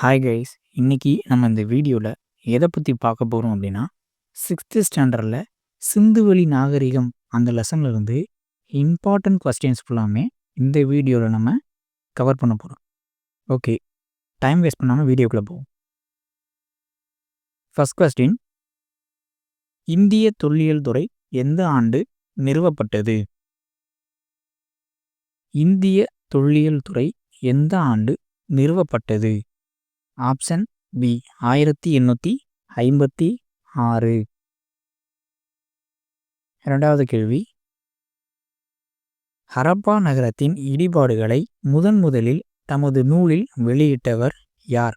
Hi guys இன்றைக்கி நம்ம இந்த வீடியோவில் எதை பற்றி பார்க்க போகிறோம் அப்படின்னா சிக்ஸ்த்து ஸ்டாண்டர்டில் சிந்துவெளி நாகரிகம் அந்த லெசன்ல இருந்து இம்பார்ட்டன்ட் கொஸ்டின்ஸ் ஃபுல்லாமே இந்த வீடியோவில் நம்ம கவர் பண்ண போகிறோம் ஓகே டைம் வேஸ்ட் பண்ணாமல் வீடியோக்குள்ளே போவோம். ஃபஸ்ட் கொஸ்டின் இந்திய தொல்லியல் துறை எந்த ஆண்டு நிறுவப்பட்டது? இந்திய தொல்லியல் துறை எந்த ஆண்டு நிறுவப்பட்டது? ஆப்ஷன் பி ஆயிரத்தி எண்ணூற்றி ஐம்பத்தி ஆறு. இரண்டாவது கேள்வி. ஹரப்பா நகரத்தின் இடிபாடுகளை முதன் முதலில் தமது நூலில் வெளியிட்டவர் யார்?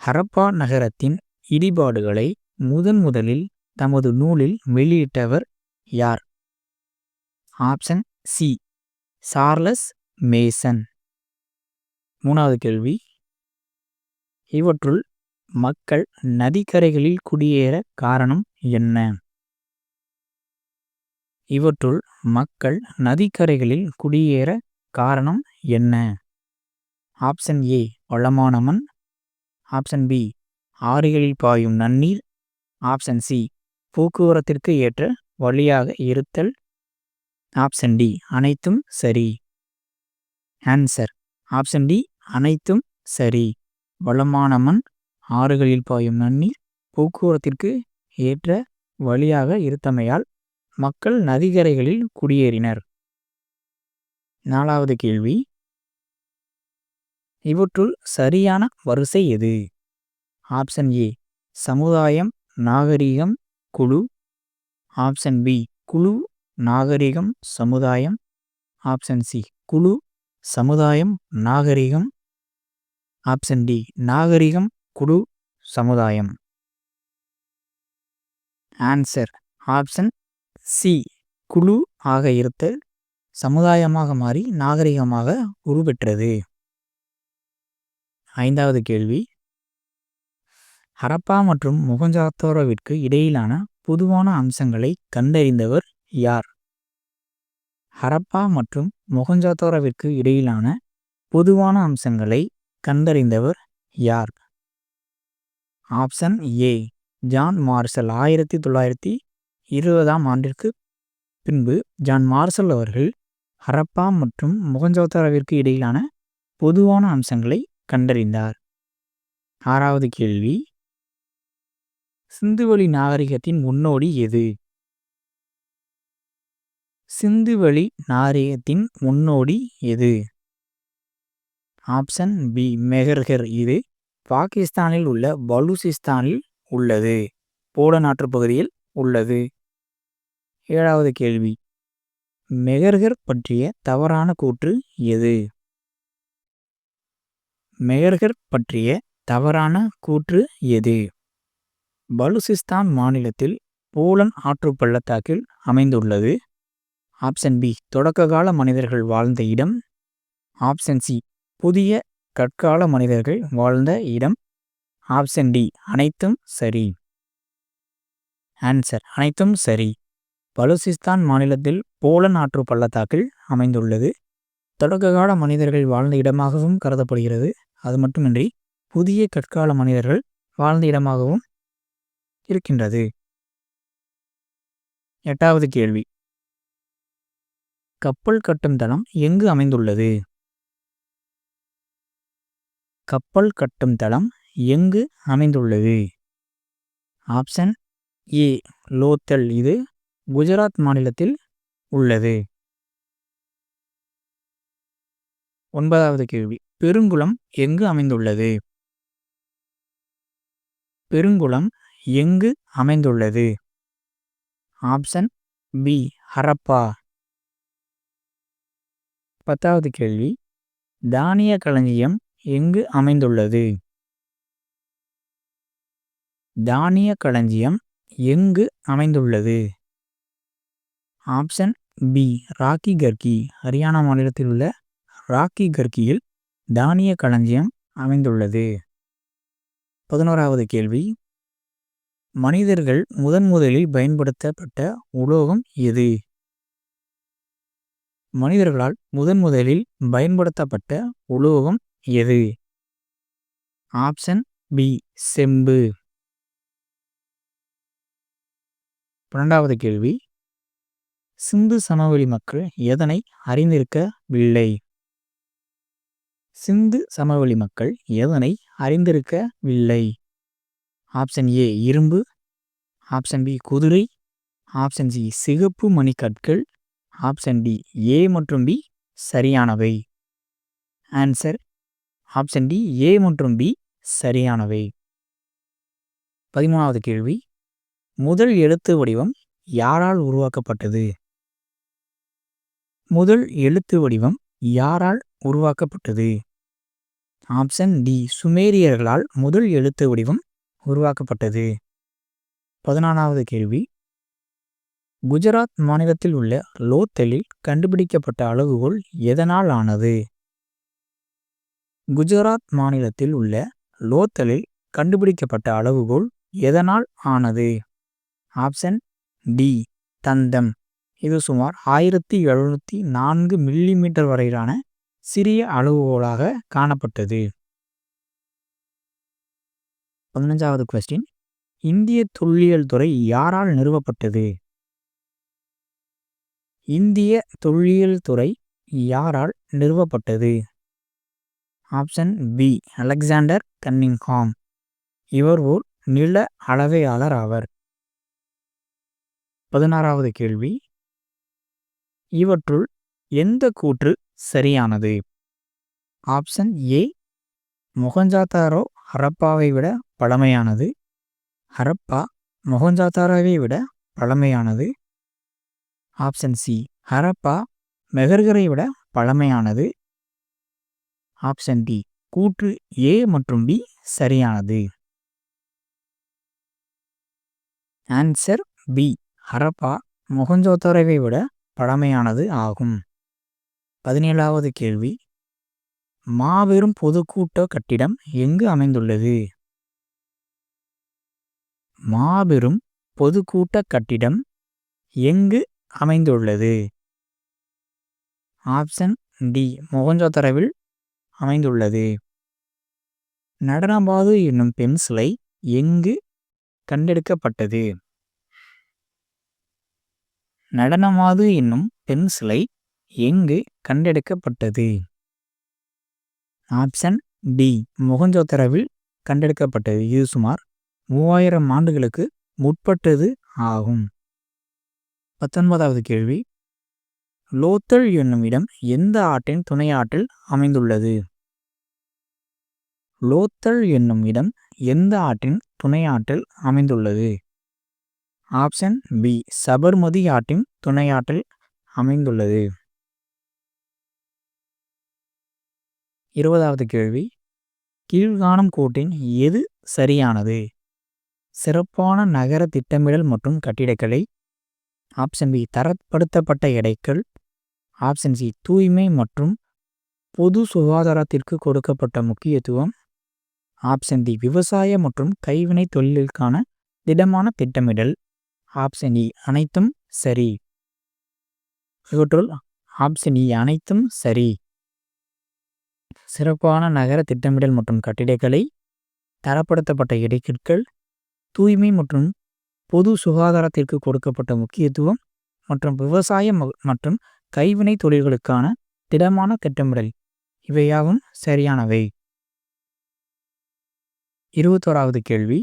ஹரப்பா நகரத்தின் இடிபாடுகளை முதன் முதலில் தமது நூலில் வெளியிட்டவர் யார்? Option C Charles Masson. மூணாவது கேள்வி. இவற்றுள் மக்கள் நதிக்கரைகளில் குடியேற காரணம் என்ன? இவற்றுள் மக்கள் நதிக்கரைகளில் குடியேற காரணம் என்ன? ஆப்ஷன் ஏ வளமான மண். ஆப்ஷன் பி ஆறுகளில் பாயும் நன்னீர். ஆப்ஷன் சி போக்குவரத்திற்கு ஏற்ற வழியாக இருத்தல். ஆப்ஷன் டி அனைத்தும் சரி. ஆன்சர். ஆப்ஷன் டி அனைத்தும் சரி. வளமான மண் ஆறுகளில் பாயும் நன்னீர் போக்குவரத்திற்கு ஏற்ற வழியாக இருத்தமையால் மக்கள் நதிக்கரைகளில் குடியேறினர். நாலாவது கேள்வி. இவற்றுள் சரியான வரிசை எது? ஆப்ஷன் ஏ சமுதாயம் நாகரிகம் குழு. ஆப்ஷன் பி குழு நாகரிகம் சமுதாயம். ஆப்ஷன் சி குழு சமுதாயம் நாகரிகம். ஆப்ஷன் டி நாகரிகம் குழு சமுதாயம். ஆன்சர் ஆப்ஷன் சி குழு ஆக இருத்தல் சமுதாயமாக மாறி நாகரிகமாக உருவெற்றது. ஐந்தாவது கேள்வி. ஹரப்பா மற்றும் முகஞ்சாத்தோரோவிற்கு இடையிலான பொதுவான அம்சங்களை கண்டறிந்தவர் யார்? ஹரப்பா மற்றும் மொஹஞ்சோதாரோவிற்கு இடையிலான பொதுவான அம்சங்களை கண்டறிந்தவர் யார்? Option A. John Marshall. ஆயிரத்தி தொள்ளாயிரத்தி இருபதாம் ஆண்டிற்கு பின்பு ஜான் மார்சல் அவர்கள் ஹரப்பா மற்றும் முகஞ்சோத்தாராவிற்கு இடையிலான பொதுவான அம்சங்களை கண்டறிந்தார். ஆறாவது கேள்வி. சிந்துவெளி நாகரிகத்தின் முன்னோடி எது? சிந்துவெளி நாரியத்தின் முன்னோடி எது? ஆப்ஷன் பி மெஹர்கர் இது பாகிஸ்தானில் உள்ள பலூசிஸ்தானில் உள்ளது. போட நாட்டு பகுதியில் உள்ளது. ஏழாவது கேள்வி. மெஹர்கர் பற்றிய தவறான கூற்று எது? மெஹர்கர் பற்றிய தவறான கூற்று எது? பலுசிஸ்தான் மாநிலத்தில் போலன் ஆற்று பள்ளத்தாக்கில் அமைந்துள்ளது. ஆப்ஷன் பி தொடக்ககால மனிதர்கள் வாழ்ந்த இடம். ஆப்ஷன் சி புதிய கற்கால மனிதர்கள் வாழ்ந்த இடம். ஆப்ஷன் டி அனைத்தும் சரி. ஆன்சர் அனைத்தும் சரி. பலுசிஸ்தான் மாநிலத்தில் போலன் ஆற்று பள்ளத்தாக்கில் அமைந்துள்ளது. தொடக்ககால மனிதர்கள் வாழ்ந்த இடமாகவும் கருதப்படுகிறது. அது மட்டுமின்றி புதிய கற்கால மனிதர்கள் வாழ்ந்த இடமாகவும் இருக்கின்றது. எட்டாவது கேள்வி. கப்பல் கட்டும் தளம் எங்கு அமைந்துள்ளது? கப்பல் கட்டும் தளம் எங்கு அமைந்துள்ளது? Option A. லோத்தல். இது குஜராத் மாநிலத்தில் உள்ளது. ஒன்பதாவது கேள்வி. பெருங்குளம் எங்கு அமைந்துள்ளது? பெருங்குளம் எங்கு அமைந்துள்ளது? Option B. ஹரப்பா. பத்தாவது கேள்வி. தானிய களஞ்சியம் எங்கு அமைந்துள்ளது? தானிய களஞ்சியம் எங்கு அமைந்துள்ளது? Option B Rakhigarhi. ஹரியானா மாநிலத்தில் உள்ள ராக்கி கர்கியில் தானிய களஞ்சியம் அமைந்துள்ளது. பதினோராவது கேள்வி. மனிதர்கள் முதன் முதலில் பயன்படுத்தப்பட்ட உலோகம் எது? மனிதர்களால் முதன் முதலில் பயன்படுத்தப்பட்ட உலோகம் எது? ஆப்ஷன் பி செம்பு. பன்னெண்டாவது கேள்வி. சிந்து சமவெளி மக்கள் எதனை அறிந்திருக்கவில்லை? சிந்து சமவெளி மக்கள் எதனை அறிந்திருக்கவில்லை? ஆப்ஷன் ஏ இரும்பு. ஆப்ஷன் பி குதிரை. ஆப்ஷன் சி சிகப்பு மணிக்கற்கள். ஆப்ஷன் டி ஏ மற்றும் பி சரியானவை. ஆன்சர் ஆப்ஷன் டி ஏ மற்றும் பி சரியானவை. பதிமூணாவது கேள்வி முதல் எழுத்து வடிவம் யாரால் உருவாக்கப்பட்டது? முதல் எழுத்து வடிவம் யாரால் உருவாக்கப்பட்டது? ஆப்ஷன் டி சுமேரியர்களால் முதல் எழுத்து வடிவம் உருவாக்கப்பட்டது. பதினாலாவது கேள்வி குஜராத் மாநிலத்தில் உள்ள லோத்தலில் கண்டுபிடிக்கப்பட்ட அளவுகோல் எதனால் ஆனது? குஜராத் மாநிலத்தில் உள்ள லோத்தலில் கண்டுபிடிக்கப்பட்ட அளவுகோல் எதனால் ஆனது? ஆப்ஷன் டி தந்தம். இது சுமார் ஆயிரத்தி எழுநூற்றி நான்கு மில்லிமீட்டர் வரையிலான சிறிய அளவுகோலாக காணப்பட்டது. பதினஞ்சாவது கொஸ்டின் இந்திய தொல்லியல் துறை யாரால் நிறுவப்பட்டது? இந்திய தொல்லியல் துறை யாரால் நிறுவப்பட்டது? ஆப்ஷன் பி அலெக்சாண்டர் கன்னிங்ஹாம் இவர் ஓர் நில அளவையாளர் ஆவர். பதினாறாவது கேள்வி. இவற்றுள் எந்த கூற்று சரியானது? ஆப்ஷன் ஏ மொகஞ்சாத்தாரோ ஹரப்பாவை விட பழமையானது. ஹரப்பா மொகஞ்சாத்தாராவை விட பழமையானது. ஆப்ஷன் சி ஹரப்பா மெகர்கரை விட பழமையானது. ஆப்ஷன் டி கூற்று ஏ மற்றும் பி சரியானது. ஆன்சர் பி ஹரப்பா மொஹஞ்சோதாரோவை விட பழமையானது ஆகும். பதினேழாவது கேள்வி மாபெரும் பொதுக்கூட்ட கட்டிடம் எங்கு அமைந்துள்ளது? மாபெரும் பொதுக்கூட்ட கட்டிடம் எங்கு அமைந்துள்ளது. ஆப்ஷன் டி மொகஞ்சோதரவில் அமைந்துள்ளது. நடனபாது என்னும் பெண் சிலை எங்கு கண்டெடுக்கப்பட்டது? நடனமாது என்னும் பெண் சிலை எங்கு கண்டெடுக்கப்பட்டது? Option D முகஞ்சோத்தரவில் கண்டெடுக்கப்பட்டது. இது சுமார் மூவாயிரம் ஆண்டுகளுக்கு முற்பட்டது ஆகும். பத்தொன்பதாவது கேள்வி. லோத்தல் என்னும் இடம் எந்த ஆற்றின் துணையாற்றில் அமைந்துள்ளது? லோத்தல் என்னும் இடம் எந்த ஆற்றின் துணையாற்றில் அமைந்துள்ளது? ஆப்ஷன் பி சபர்மதி ஆற்றின் துணையாற்றில் அமைந்துள்ளது. இருபதாவது கேள்வி. கீழ்காணும் கோட்டின் எது சரியானது? சிறப்பான நகர திட்டமிடல் மற்றும் கட்டிடக்கலை ஆப்ஷன் பி தரப்படுத்தப்பட்ட எடைகள் ஆப்ஷன் சி தூய்மை மற்றும் பொது சுகாதாரத்திற்கு கொடுக்கப்பட்ட முக்கியத்துவம் ஆப்ஷன் டி விவசாய மற்றும் கைவினை தொழிலுக்கான திடமான திட்டமிடல் ஆப்ஷன் இ அனைத்தும் சரி. இவற்றுள் ஆப்ஷன் இ அனைத்தும் சரி. சிறப்பான நகர திட்டமிடல் மற்றும் கட்டிடக்கலை தரப்படுத்தப்பட்ட இடைக்கற்கள் தூய்மை மற்றும் பொது சுகாதாரத்திற்கு கொடுக்கப்பட்ட முக்கியத்துவம் மற்றும் விவசாயம் மற்றும் கைவினை தொழில்களுக்கான திடமான திட்டமிடல். இவையாவும் சரியானவை. இருபத்தோராவது கேள்வி.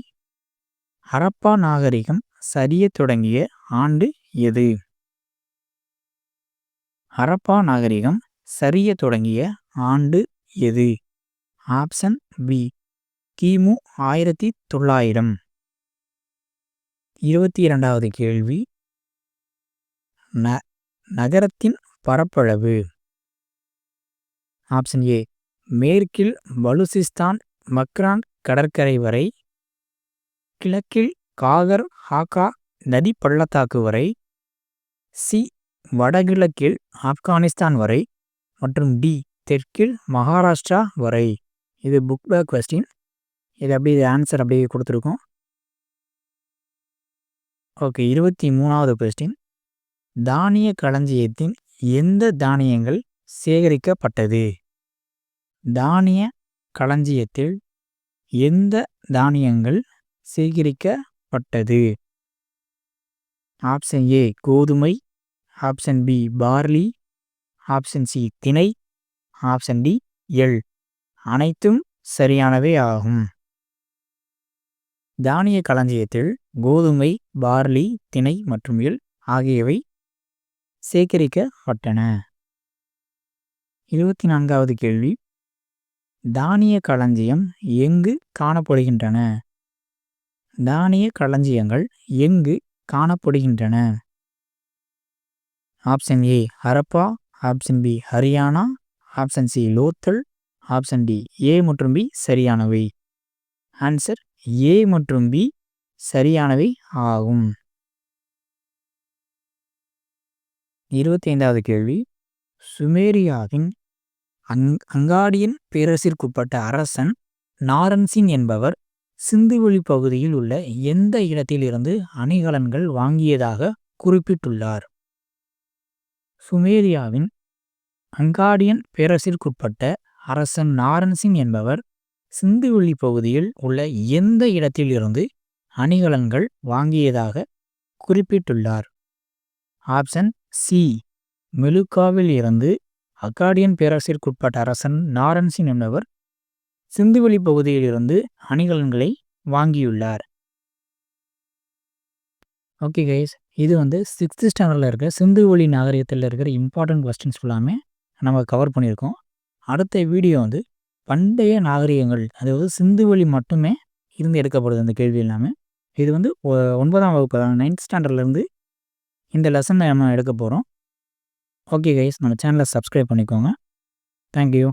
ஹரப்பா நாகரிகம் சரியத் தொடங்கிய ஆண்டு எது? ஹரப்பா நாகரிகம் சரிய தொடங்கிய ஆண்டு எது? Option B. கிமு ஆயிரத்தி தொள்ளாயிரம். இருபத்தி இரண்டாவது கேள்வி. ந நகரத்தின் பரப்பளவு. ஆப்ஷன் ஏ மேற்கில் பலுசிஸ்தான் மக்ரான் கடற்கரை வரை. கிழக்கில் காகர் ஹாக்கா நதி பள்ளத்தாக்கு வரை. சி வடகிழக்கில் ஆப்கானிஸ்தான் வரை. மற்றும் டி தெற்கில் மகாராஷ்டிரா வரை. இது புக் பேக் கொஸ்டின் இது அப்படியே ஆன்சர் அப்படியே கொடுத்துருக்கோம். ஓகே இருபத்தி மூணாவது கொஸ்டின் தானிய களஞ்சியத்தின் எந்த தானியங்கள் சேகரிக்கப்பட்டது? தானிய களஞ்சியத்தில் எந்த தானியங்கள் சேகரிக்கப்பட்டது? ஆப்ஷன் ஏ கோதுமை. Option B barley option C திணை. ஆப்ஷன் டி எள். அனைத்தும் சரியானவை ஆகும். தானிய களஞ்சியத்தில் கோதுமை பார்லி திணை மற்றும் எள் ஆகியவை சேகரிக்கப்பட்டன. இருபத்தி நான்காவது கேள்வி. தானிய களஞ்சியம் எங்கு காணப்படுகின்றன? தானிய களஞ்சியங்கள் எங்கு காணப்படுகின்றன? Option A Harappa. Option B Haryana. Option C Lothal. Option D A மற்றும் பி சரியானவை. ஆன்சர் ஏ மற்றும் பி சரியானவை ஆகும். இருபத்தி ஐந்தாவது கேள்வி. சுமேரியாவின் அங் அங்காடியன் பேரரசிற்குட்பட்ட அரசன் நாரன்சின் என்பவர் சிந்துவெளி பகுதியில் உள்ள எந்த இடத்திலிருந்து அணிகலன்கள் வாங்கியதாக குறிப்பிட்டுள்ளார்? சுமேரியாவின் அங்காடியன் பேரரசிற்குட்பட்ட அரசன் நாரன்சின் என்பவர் சிந்துவெளி பகுதியில் உள்ள எந்த இடத்திலிருந்து அணிகலன்கள் வாங்கியதாக குறிப்பிட்டுள்ளார்? Option C. மெலுக்காவில் இருந்து அக்காடியன் பேரரசிற்குட்பட்ட அரசன் நாரன்சின் என்பவர் சிந்துவெளி பகுதியிலிருந்து அணிகலன்களை வாங்கியுள்ளார். ஓகே கைஸ் இது வந்து சிக்ஸ்த்து ஸ்டாண்டர்டில் இருக்கிற சிந்துவெளி நாகரிகத்தில் இருக்கிற இம்பார்ட்டன்ட் கொஸ்டின்ஸ் ஃபுல்லாமே நம்ம கவர் பண்ணியிருக்கோம். அடுத்த வீடியோ வந்து பண்டைய நாகரிகங்கள் அதாவது சிந்துவெளி மட்டுமே இருந்து எடுக்கப்படுது அந்த கேள்வி எல்லாமே. இது வந்து ஒன்பதாம் வகுப்பு நைன்த் ஸ்டாண்டர்ட்லேருந்து இந்த லெசனை நம்ம எடுக்க போகிறோம் ஓகே கைஸ் நம்ம சேனலை சப்ஸ்கிரைப் பண்ணிக்கோங்க. தேங்க்யூ